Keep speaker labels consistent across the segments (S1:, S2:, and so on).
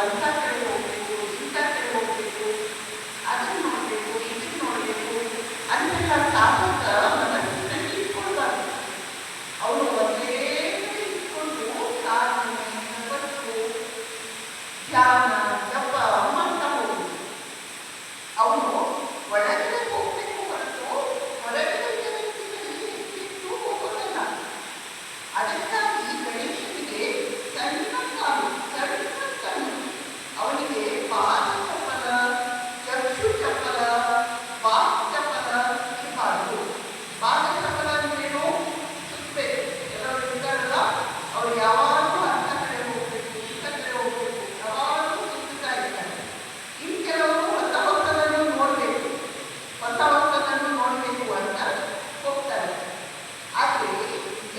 S1: ಅಂಥ ಹೋಗಬೇಕು ಇಂಥ ಕಡೆ ಹೋಗಬೇಕು ಅದನ್ನು ನೋಡಬೇಕು ಇದನ್ನು ನೋಡಬೇಕು, ಅದನ್ನೆಲ್ಲ ಸಾಧಕ ಅವರು ಒಂದೇ ಇಟ್ಕೊಂಡು ಸಾಧನೆ ಬದುಕು ಧ್ಯಾನ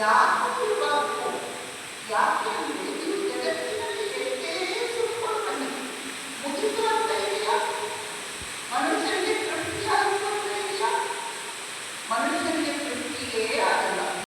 S1: da